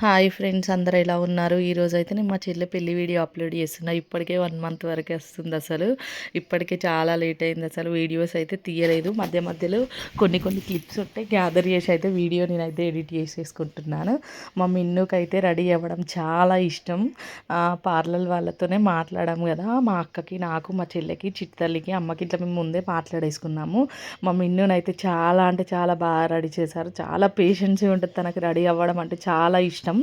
Hi friends అందరు ఎలా ఉన్నారు? ఈరోజు అయితే నేను మా చెల్లె పెళ్ళి వీడియో అప్లోడ్ చేస్తున్నా. ఇప్పటికే వన్ మంత్ వరకు వస్తుంది అసలు. ఇప్పటికే చాలా లేట్ అయింది అసలు. వీడియోస్ అయితే తీయలేదు. మధ్య మధ్యలో కొన్ని కొన్ని క్లిప్స్ ఉంటాయి. గ్యాదర్ చేసి అయితే వీడియో నేనైతే ఎడిట్ చేసేసుకుంటున్నాను. మా మిన్నుకి అయితే రెడీ అవ్వడం చాలా ఇష్టం. పార్లర్ వాళ్ళతోనే మాట్లాడాము కదా. మా అక్కకి నాకు మా చెల్లెకి చిట్టతల్లికి అమ్మకి ఇట్లా మేము ముందే మాట్లాడేసుకున్నాము. మా మిన్నునైతే చాలా అంటే చాలా బాగా రెడీ చేశారు. చాలా పేషెన్సీ ఉంటుంది తనకి రెడీ అవ్వడం అంటే చాలా ఇష్టం. ఇష్టం.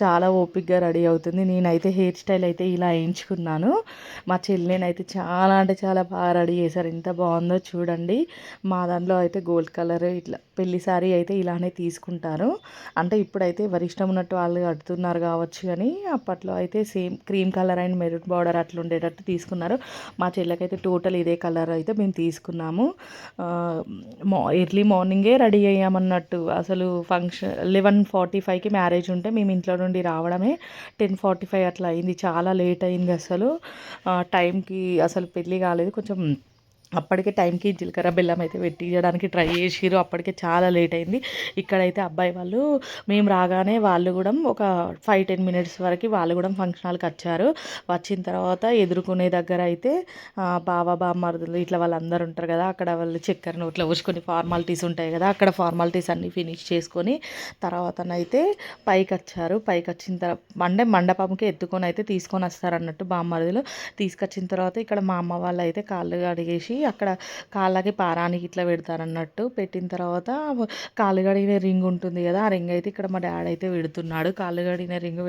చాలా ఓపిక్గా రెడీ అవుతుంది. నేనైతే హెయిర్ స్టైల్ అయితే ఇలా వేయించుకున్నాను. మా చెల్లెనైతే చాలా అంటే చాలా బాగా రెడీ చేశారు. ఎంత బాగుందో చూడండి. మా దాంట్లో అయితే గోల్డ్ కలర్ ఇట్లా పెళ్ళి సారీ అయితే ఇలానే తీసుకుంటారు అంటే ఇప్పుడైతే ఎవరి ఇష్టం ఉన్నట్టు వాళ్ళు కడుతున్నారు కావచ్చు కానీ అప్పట్లో అయితే same cream colour and maroon border అట్లా ఉండేటట్టు తీసుకున్నారు. మా చెల్లెకైతే టోటల్ ఇదే కలర్ అయితే మేము తీసుకున్నాము. ఎర్లీ మార్నింగే రెడీ అయ్యామన్నట్టు అసలు ఫంక్షన్ లెవెన్ ఫార్టీ ఫైవ్కి మ్యారేజ్ ఉంటే మేము ఇంట్లో నుండి రావడమే. టెన్ ఫార్టీ ఫైవ్ అట్లా అయింది. చాలా లేట్ అయింది అసలు. టైంకి అసలు పెళ్ళి కాలేదు. కొంచెం అప్పటికే టైంకి జీలకర్ర బెల్లం అయితే పెట్టించడానికి ట్రై చేసిరు అప్పటికే చాలా లేట్ అయింది. ఇక్కడైతే అబ్బాయి వాళ్ళు మేము రాగానే వాళ్ళు కూడా ఒక ఫైవ్ టెన్ మినిట్స్ వరకు వాళ్ళు కూడా ఫంక్షన్ హాల్కి వచ్చారు. వచ్చిన తర్వాత ఎదుర్కొనే దగ్గర అయితే బావ బామ్మరుదులు ఇట్లా వాళ్ళందరూ ఉంటారు కదా అక్కడ వాళ్ళు చక్కెర నోట్లో పోసుకొని ఫార్మాలిటీస్ ఉంటాయి కదా అక్కడ ఫార్మాలిటీస్ అన్నీ ఫినిష్ చేసుకొని తర్వాతనైతే పైకి వచ్చారు. పైకి వచ్చిన తర్వాత అంటే మండపంకి ఎత్తుకొని అయితే తీసుకొని వస్తారు అన్నట్టు బామ్మరుదులు. తీసుకొచ్చిన తర్వాత ఇక్కడ మా అమ్మ వాళ్ళు అయితే కాళ్ళు అడిగేసి అక్కడ కాళ్ళకి పారానికి ఇట్లా పెడతారన్నట్టు పెట్టిన తర్వాత కాళ్ళు కడిగిన రింగ్ ఉంటుంది కదా ఆ రింగ్ అయితే ఇక్కడ మా డాడీ అయితే పెడుతున్నాడు కాళ్ళు కడిగిన రింగ్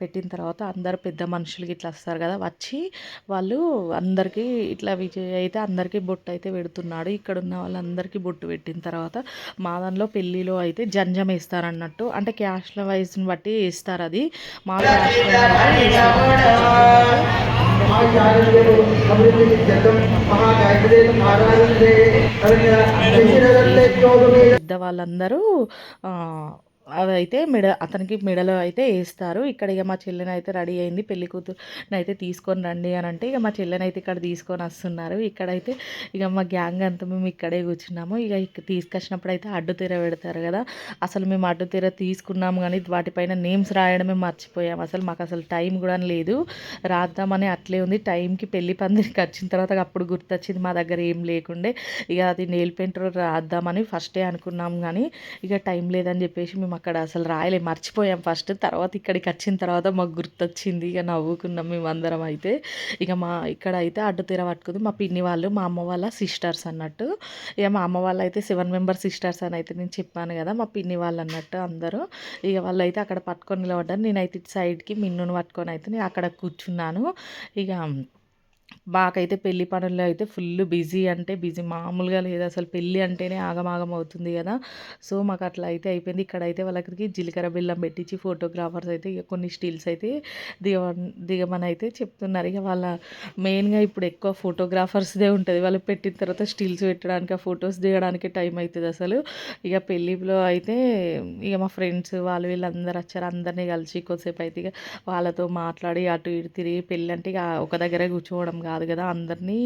పెట్టిన తర్వాత అందరు పెద్ద మనుషులకి ఇట్లా వస్తారు కదా వచ్చి వాళ్ళు అందరికీ ఇట్లా విజయ్ అయితే అందరికీ బొట్టు అయితే పెడుతున్నాడు. ఇక్కడ ఉన్న వాళ్ళందరికీ బొట్టు పెట్టిన తర్వాత మా దానిలో పెళ్ళిలో అయితే జంజం వేస్తారన్నట్టు అంటే క్యాష్ల వైజ్ని బట్టి వేస్తారు అది. మా క్యాష్లో పెద్ద వాళ్ళందరూ అవైతే మెడ అతనికి మెడలో అయితే వేస్తారు. ఇక్కడ ఇక మా చెల్లెని అయితే రెడీ అయింది. పెళ్ళి కూతురుని అయితే తీసుకొని రండి అని అంటే ఇక మా చెల్లెని అయితే ఇక్కడ తీసుకొని వస్తున్నారు. ఇక్కడైతే ఇక మా గ్యాంగ్ అంతా మేము ఇక్కడే కూర్చున్నాము. ఇక తీసుకొచ్చినప్పుడు అయితే అడ్డు తీర పెడతారు కదా. అసలు మేము అడ్డు తీర తీసుకున్నాము కానీ వాటిపైన నేమ్స్ రాయడమే మర్చిపోయాము అసలు మాకు అసలు టైం కూడా లేదు. రాద్దామని అట్లే ఉంది. టైంకి పెళ్ళి పందిరికి వచ్చిన తర్వాత అప్పుడు గుర్తొచ్చింది మా దగ్గర ఏం లేకుండే. ఇక అది నెయిల్ పెయింటర్ రాద్దామని ఫస్టే అనుకున్నాం కానీ ఇక టైం లేదని చెప్పేసి మేము అక్కడ అసలు రాయలే మర్చిపోయాం. ఫస్ట్ తర్వాత ఇక్కడికి వచ్చిన తర్వాత మాకు గుర్తొచ్చింది. ఇక నవ్వుకున్నాం మేము అందరం అయితే. ఇక మా ఇక్కడ అయితే అడ్డు తీర పట్టుకుంది మా పిన్ని వాళ్ళు మా అమ్మ వాళ్ళ సిస్టర్స్ అన్నట్టు. ఇక మా అమ్మ వాళ్ళు అయితే సెవెన్ మెంబర్ సిస్టర్స్ అని అయితే నేను చెప్పాను కదా మా పిన్ని వాళ్ళు అన్నట్టు అందరూ. ఇక వాళ్ళు అయితే అక్కడ పట్టుకొని నిలబడ్డారు. నేనైతే ఇటు సైడ్కి మిన్నును పట్టుకొని అయితే నేను అక్కడ కూర్చున్నాను. ఇక మాకైతే పెళ్ళి పనుల్లో అయితే ఫుల్ బిజీ అంటే బిజీ. మామూలుగా లేదు. అసలు పెళ్ళి అంటేనే ఆగమాగం అవుతుంది కదా. సో మాకు అట్లా అయితే అయిపోయింది. ఇక్కడైతే వాళ్ళకి జీలకర్ర బెల్లం పెట్టించి ఫోటోగ్రాఫర్స్ అయితే ఇక కొన్ని స్టిల్స్ అయితే దిగ దిగమని అయితే చెప్తున్నారు. ఇక వాళ్ళ మెయిన్గా ఇప్పుడు ఎక్కువ ఫోటోగ్రాఫర్స్దే ఉంటుంది. వాళ్ళు పెట్టిన తర్వాత స్టిల్స్ పెట్టడానికి ఆ ఫొటోస్ దిగడానికి టైం అవుతుంది అసలు. ఇక పెళ్ళిలో అయితే ఇక మా ఫ్రెండ్స్ వాళ్ళు వీళ్ళందరూ వచ్చారు. అందరినీ కలిసి కొద్దిసేపు అయితే ఇక వాళ్ళతో మాట్లాడి అటు ఇటు తిరిగి పెళ్ళి అంటే ఇక ఒక దగ్గరే కూర్చోవడం కాదు కాదు కదా అందరినీ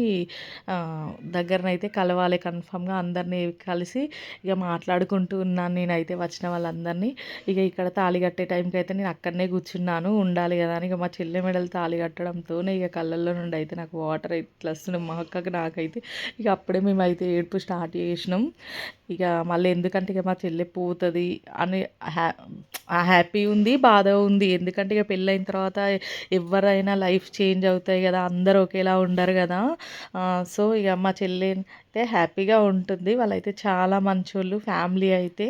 దగ్గరనైతే కలవాలి కన్ఫామ్గా అందరినీ కలిసి ఇక మాట్లాడుకుంటూ ఉన్నాను నేనైతే వచ్చిన వాళ్ళందరినీ. ఇక ఇక్కడ తాళి కట్టే టైంకి అయితే నేను అక్కడనే కూర్చున్నాను ఉండాలి కదా అని. ఇక మా చెల్లె మెడలు తాళి కట్టడంతోనే ఇక కళ్ళల్లో నుండి అయితే నాకు వాటర్ ఇట్లా వస్తున్నాయి. మా అక్కకి నాకైతే ఇక అప్పుడే మేమైతే ఏడుపు స్టార్ట్ చేసినాం. ఇక మళ్ళీ ఎందుకంటే ఇక మా చెల్లె పోతుంది అని హ్యా హ్యాపీ ఉంది బాధ ఉంది. ఎందుకంటే ఇక పెళ్ళైన తర్వాత ఎవరైనా లైఫ్ చేంజ్ అవుతాయి కదా అందరూ ఒకేలా ఉండరు కదా. సో ఇక మా చెల్లి అయితే హ్యాపీగా ఉంటుంది. వాళ్ళైతే చాలా మంచోళ్ళు ఫ్యామిలీ అయితే.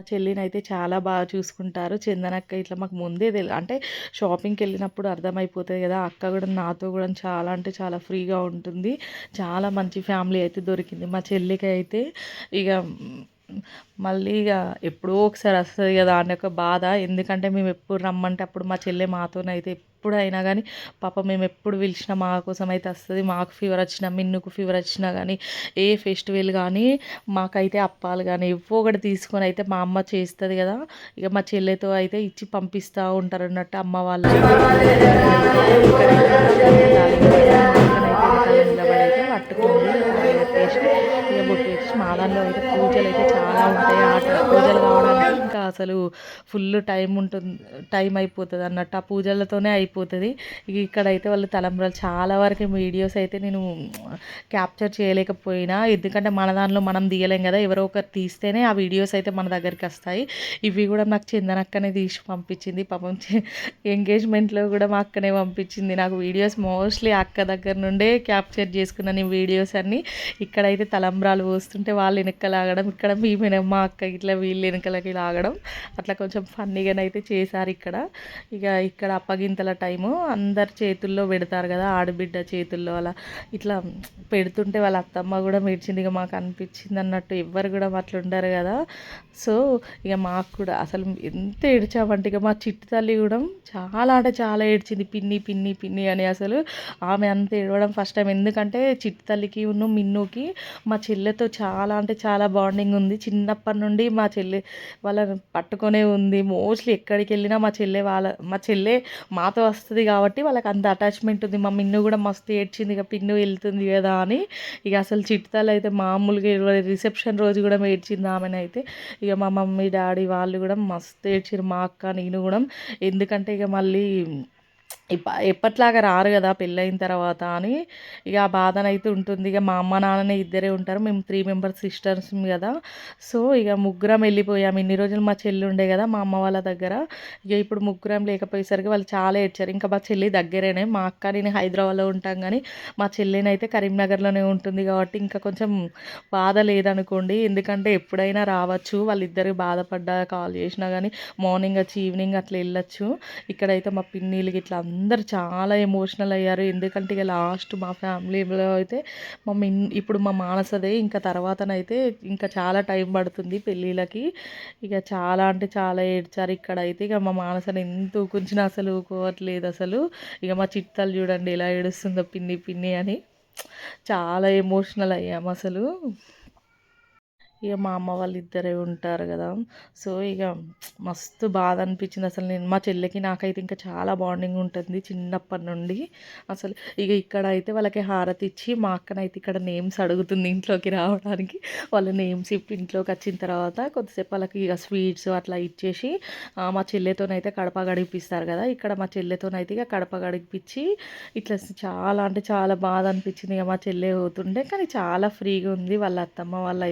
చెల్లిని అయితే చాలా బాగా చూసుకుంటారు. చందనక్క ఇట్లా మాకు ముందే తెలియదు అంటే షాపింగ్కి వెళ్ళినప్పుడు అర్థమైపోతుంది కదా. అక్క కూడా నాతో కూడా చాలా అంటే చాలా ఫ్రీగా ఉంటుంది. చాలా మంచి ఫ్యామిలీ అయితే దొరికింది. మా చెల్లికి అయితే ఇక మళ్ళీ ఇక ఎప్పుడో ఒకసారి వస్తుంది కదా అనే ఒక బాధ ఎందుకంటే మేము ఎప్పుడు రమ్మంటే అప్పుడు మా చెల్లె మాతోనైతే ఎప్పుడైనా కానీ పాప మేము ఎప్పుడు పిలిచినా మా కోసం అయితే వస్తుంది మాకు ఫీవర్ వచ్చినా మిన్నుకు ఫీవర్ వచ్చినా కానీ ఏ ఫెస్టివల్ కానీ మాకైతే అప్పాలు కానీ ఎవ్వో ఒకటి తీసుకొని అయితే మా అమ్మ చేస్తుంది కదా ఇక మా చెల్లెతో అయితే ఇచ్చి పంపిస్తూ ఉంటారు అన్నట్టు అమ్మ వాళ్ళు నిలబడైతే పట్టుకుంది ఇక అయితే పూజలు అయితే చాలా ఉంటాయి. ఆ పూజలు అసలు ఫుల్ టైం ఉంటుంది టైం అయిపోతుంది అన్నట్టు. ఆ పూజలతోనే అయిపోతుంది. ఇక్కడైతే వాళ్ళు తలంబ్రాలు చాలా వరకు వీడియోస్ అయితే నేను క్యాప్చర్ చేయలేకపోయినా. ఎందుకంటే మన దానిలో మనం తీయలేం కదా. ఎవరో ఒకరు తీస్తేనే ఆ వీడియోస్ అయితే మన దగ్గరికి వస్తాయి. ఇవి కూడా నాకు చందనక్కనే తీసి పంపించింది. పాపం ఎంగేజ్మెంట్లో కూడా మా అక్కనే పంపించింది. నాకు వీడియోస్ మోస్ట్లీ అక్క దగ్గర నుండే క్యాప్చర్ చేసుకున్నాను ఈ వీడియోస్ అన్నీ. ఇక్కడైతే తలంబ్రాలు పోస్తుంటే వాళ్ళు వెనక లాగడం ఇక్కడ మేమే మా అక్క ఇట్లా వీళ్ళు వెనకలకి లాగడం. అట్లా కొంచెం ఫన్నీగానైతే చేశారు ఇక్కడ. ఇక ఇక్కడ అప్పగింతల టైము అందరి చేతుల్లో పెడతారు కదా ఆడబిడ్డ చేతుల్లో అలా. ఇట్లా పెడుతుంటే వాళ్ళ అత్తమ్మ కూడా మెడిచింది ఇక మాకు అనిపించింది అన్నట్టు ఎవ్వరు కూడా అట్లా ఉండరు కదా. సో ఇక మాకు కూడా అసలు ఎంత ఏడ్చామంటే ఇక మా చిట్టి తల్లి కూడా చాలా అంటే చాలా ఏడ్చింది. పిన్ని పిన్ని పిన్ని అని అసలు ఆమె అంత ఏడవడం ఫస్ట్ టైం. ఎందుకంటే చిట్టి తల్లికి ఉన్న మిన్నుకి మా చెల్లెతో చాలా అంటే చాలా బాండింగ్ ఉంది. చిన్నప్పటి నుండి మా చెల్లె వాళ్ళ పట్టుకొనే ఉంది. మోస్ట్లీ ఎక్కడికి వెళ్ళినా మా చెల్లె వాళ్ళ మా చెల్లె మాతో వస్తుంది కాబట్టి వాళ్ళకి అంత అటాచ్మెంట్ ఉంది. మా మిన్ను కూడా మస్తు ఏడ్చింది. ఇక పిన్ను వెళ్తుంది కదా అని. ఇక అసలు చిట్టాలు అయితే మామూలుగా రిసెప్షన్ రోజు కూడా ఏడ్చింది ఆమెనైతే. ఇక మా మమ్మీ డాడీ వాళ్ళు కూడా మస్తు ఏడ్చిరు మా అక్క నేను కూడా. ఎందుకంటే ఇక మళ్ళీ ఎప్పట్లాగా రారు కదా పెళ్ళైన తర్వాత అని. ఇక ఆ బాధనైతే ఉంటుంది. ఇక మా అమ్మ నాన్ననే ఇద్దరే ఉంటారు. మేము త్రీ మెంబర్స్ సిస్టర్స్ కదా. సో ఇక ముగ్గురం వెళ్ళిపోయాము ఇన్ని రోజులు మా చెల్లి ఉండే కదా మా అమ్మ వాళ్ళ దగ్గర. ఇక ఇప్పుడు ముగ్గురం లేకపోయేసరికి వాళ్ళు చాలా ఏడ్చారు. ఇంకా మా చెల్లి దగ్గరేనే. మా అక్క నేను హైదరాబాద్లో ఉంటాం కానీ మా చెల్లినైతే కరీంనగర్లోనే ఉంటుంది కాబట్టి ఇంకా కొంచెం బాధ లేదనుకోండి. ఎందుకంటే ఎప్పుడైనా రావచ్చు. వాళ్ళిద్దరు బాధపడ్డా కాల్ చేసినా కానీ మార్నింగ్ వచ్చి ఈవినింగ్ అట్లా వెళ్ళొచ్చు. ఇక్కడైతే మా పిన్నిలు ఇట్లా అందరు చాలా ఎమోషనల్ అయ్యారు. ఎందుకంటే ఇక లాస్ట్ మా ఫ్యామిలీలో అయితే మా మిన్ ఇప్పుడు మా మానసదే ఇంకా తర్వాతనైతే ఇంకా చాలా టైం పడుతుంది పెళ్ళిళ్ళకి. ఇక చాలా అంటే చాలా ఏడ్చారు. ఇక్కడ అయితే ఇక మా మానసని ఎంత ఊకుంచినా అసలు ఊకోవట్లేదు అసలు. ఇక మా చిట్టాలు చూడండి ఎలా ఏడుస్తుందో పిన్ని పిన్ని అని. చాలా ఎమోషనల్ అయ్యాము అసలు. ఇక మా అమ్మ వాళ్ళు ఇద్దరే ఉంటారు కదా. సో ఇక మస్తు బాధ అనిపించింది అసలు నేను. మా చెల్లికి నాకైతే ఇంకా చాలా బాండింగ్ ఉంటుంది చిన్నప్పటి నుండి. అసలు ఇక ఇక్కడ అయితే వాళ్ళకి హారతి ఇచ్చి మా అక్కనైతే ఇక్కడ నేమ్స్ అడుగుతుంది ఇంట్లోకి రావడానికి. వాళ్ళ నేమ్స్ ఇప్పుడు ఇంట్లోకి వచ్చిన తర్వాత కొద్దిసేపు వాళ్ళకి ఇక స్వీట్స్ అట్లా ఇచ్చేసి మా చెల్లెతోనైతే కడప గడిపిస్తారు కదా. ఇక్కడ మా చెల్లెతోనైతే ఇక కడప గడిపించి ఇట్లా చాలా అంటే చాలా బాధ అనిపించింది ఇక మా చెల్లె పోతుండే కానీ చాలా ఫ్రీగా ఉంది వాళ్ళ అత్తమ్మ వాళ్ళు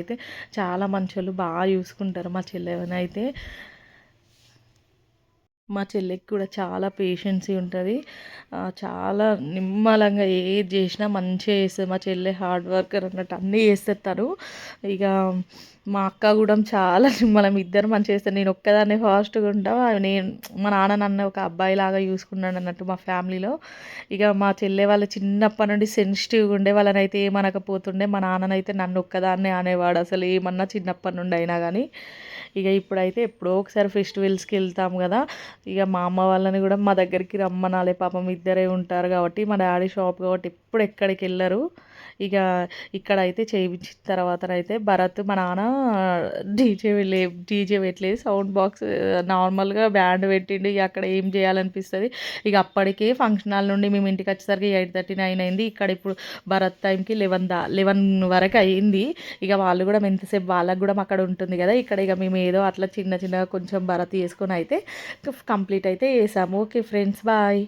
చాలా చాలా వాళ్ళు బాగా చూసుకుంటారు మా చెల్లెవనైతే మా చెల్లెకి కూడా చాలా పేషెన్సీ ఉంటుంది. చాలా నిమ్మలంగా ఏది చేసినా మంచిగా చేస్తుంది. మా చెల్లె హార్డ్ వర్కర్ అన్నట్టు అన్నీ చేస్తారు తను. ఇక మా అక్క కూడా చాలా నిమ్మలం. ఇద్దరు మంచిగా చేస్తారు. నేను ఒక్కదాన్నే ఫాస్ట్గా ఉంటా. నేను మా నాన్న నన్ను ఒక అబ్బాయిలాగా చూసుకున్నాడు అన్నట్టు మా ఫ్యామిలీలో ఇక మా చెల్లె వాళ్ళ చిన్నప్పటి నుండి సెన్సిటివ్గా ఉండే. వాళ్ళని అయితే ఏమనకపోతుండే. మా నాన్ననైతే నన్ను ఒక్కదాన్నే అనేవాడు అసలు. ఏమన్నా చిన్నప్పటి నుండి అయినా కానీ ఇక ఇప్పుడైతే ఎప్పుడో ఒకసారి ఫెస్టివల్స్కి వెళ్తాం కదా. ఇక మా అమ్మ వాళ్ళని కూడా మా దగ్గరికి రమ్మనాలే. పాపం ఇద్దరే ఉంటారు కాబట్టి మా డాడీ షాప్ కాబట్టి ఎప్పుడు ఎక్కడికి వెళ్ళరు. ఇక ఇక్కడైతే చేయించిన తర్వాతనైతే భరత్ మా నాన్న డీజే వెళ్ళే డీజే పెట్టలేదు సౌండ్ బాక్స్ నార్మల్గా బ్యాండ్ పెట్టిండు. ఇక అక్కడ ఏం చేయాలనిపిస్తుంది? ఇక అప్పటికే ఫంక్షన్ హాల్ నుండి మేము ఇంటికి వచ్చేసరికి ఎయిట్ థర్టీ నైన్ అయింది. ఇక్కడ ఇప్పుడు భరత్ టైంకి లెవెన్ దా లెవెన్ వరకు అయ్యింది ఇక వాళ్ళు కూడా ఎంతసేపు వాళ్ళకు కూడా అక్కడ ఉంటుంది కదా. ఇక్కడ ఇక మేము ఏదో అట్లా చిన్న చిన్నగా కొంచెం భరత్ చేసుకొని అయితే కంప్లీట్ అయితే చేసాము. Okay friends bye.